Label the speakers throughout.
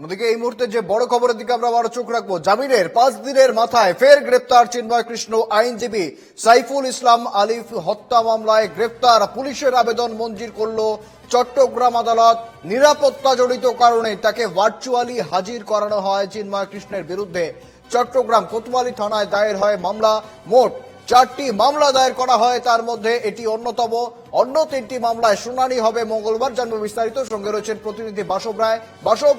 Speaker 1: অন্যদিকে এই মুহূর্তে যে বড় খবরের দিকে আমরা আরও চোখ রাখব, জামিনের পাঁচ দিনের মাথায় ফের গ্রেপ্তার চিন্ময় কৃষ্ণ, আইনজীবী সাইফুল ইসলাম আলিফ হত্যা মামলায় গ্রেপ্তার। পুলিশের আবেদন মঞ্জুর করল চট্টগ্রাম আদালত। নিরাপত্তা জড়িত কারণে তাকে ভার্চুয়ালি হাজির করানো হয় চিন্ময় কৃষ্ণের বিরুদ্ধে। চট্টগ্রাম কোতোয়ালি থানায় দায়ের হয় মামলা। মোট চারটি মামলা দায়ের করা হয়, তার মধ্যে এটি অন্যতম। অন্য তিনটি মামলায় শুনানি হবে মঙ্গলবার, জানব বিস্তারিত। সঙ্গে রয়েছেন প্রতিনিধি বাসব রায়। বাসব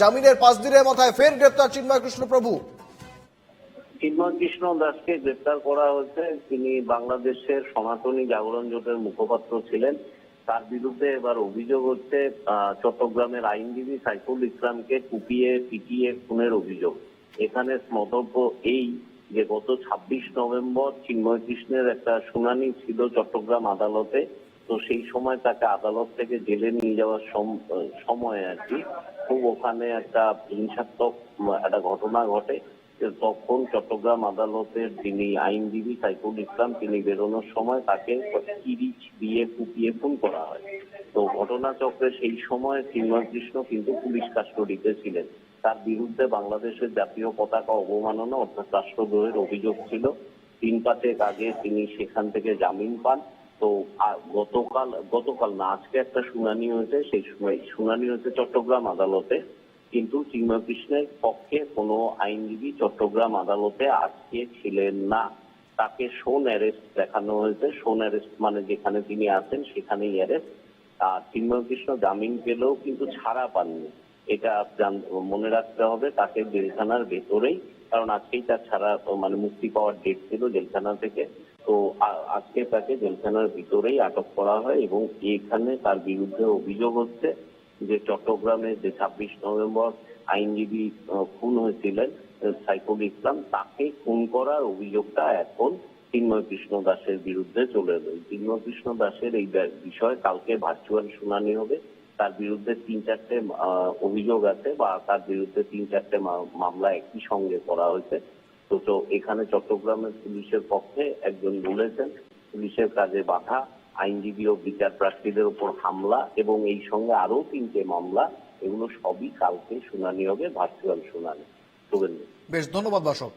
Speaker 1: জামিনের পাঁচ দিনের মাথায় ফের গ্রেপ্তার চিন্ময় কৃষ্ণ প্রভু
Speaker 2: চিন্ময় কৃষ্ণ দাসকে গ্রেপ্তার করা হয়েছে। তিনি বাংলাদেশের সনাতনী জাগরণ জোটের মুখপাত্র ছিলেন। তার বিরুদ্ধে এবার অভিযোগ হচ্ছে চট্টগ্রামের আইনজীবী সাইফুল ইসলামকে কুপিয়ে, পিটিয়ে, খুনের অভিযোগ। এখানে মন্তব্য এই যে গত ছাব্বিশ নভেম্বর চিন্ময় কৃষ্ণের একটা শুনানি ছিল চট্টগ্রাম আদালতে। তো সেই সময় তাকে আদালত থেকে জেলে নিয়ে যাওয়ার সম- সময় আর কি। খুব ওখানে একটা হিংসাত্মক একটা ঘটনা ঘটে। তখন চট্টগ্রাম আদালতের যিনি আইনজীবী সাইফুল ইসলাম, তিনি বেরোনোর সময় তাকে কিরিচ দিয়ে কুপিয়ে খুন করা হয়। তো ঘটনাচক্রে সেই সময় চিন্ময় কৃষ্ণ কিন্তু পুলিশ কাস্টডিতে ছিলেন। তার বিরুদ্ধে বাংলাদেশের জাতীয় পতাকা অবমাননা অর্থাৎ রাষ্ট্রদ্রোহের অভিযোগ ছিল। তিন পাঁচেক আগে তিনি সেখান থেকে জামিন পান। তো গতকাল গতকাল না, আজকে একটা শুনানি হয়েছে, সেই সময়, শুনানি হয়েছে চট্টগ্রাম আদালতে। কিন্তু চিন্ময় কৃষ্ণের পক্ষে কোনো আইনজীবী চট্টগ্রাম আদালতে আজকে ছিলেন না। তাকে শোন অ্যারেস্ট দেখানো হয়েছে। শোন অ্যারেস্ট মানে যেখানে তিনি আছেন, সেখানেই অ্যারেস্ট। আর চিন্ময় কৃষ্ণ জামিন পেলেও কিন্তু ছাড়া পাননি। এটা মনে রাখতে হবে, তাকে জেলখানার ভেতরেই, কারণ আজকেই তার ছাড়া মানে মুক্তি পাওয়ার ডেট ছিল জেলখানা থেকে। তো আজকে তাকে জেলখানার ভিতরেই আটক করা হয় এবং এখানে তার বিরুদ্ধে অভিযোগ হচ্ছে যে চট্টগ্রামে যে ছাব্বিশ নভেম্বর আইনজীবী খুন হয়েছিলেন সাইফুল ইসলাম, তাকে খুন করার অভিযোগটা এখন চিন্ময় কৃষ্ণ দাসের বিরুদ্ধে চলে এলো। চিন্ময় কৃষ্ণ দাসের এই বিষয়ে কালকে ভার্চুয়াল শুনানি হবে। তার বিরুদ্ধে তিন চারটে অভিযোগ আছে বা তার বিরুদ্ধে তিন চারটে মামলা একই সঙ্গে করা হয়েছে। তো তো এখানে চট্টগ্রামের পুলিশের পক্ষে একজন বলেছেন, পুলিশের কাজে বাধা, আইনজীবী ও বিচার প্রার্থীদের উপর হামলা এবং এই সঙ্গে আরও তিনটে মামলা, এগুলো সবই কালকে শুনানি হবে ভার্চুয়াল শুনানি। শুভেন্দু।
Speaker 1: বেশ, ধন্যবাদ বাসব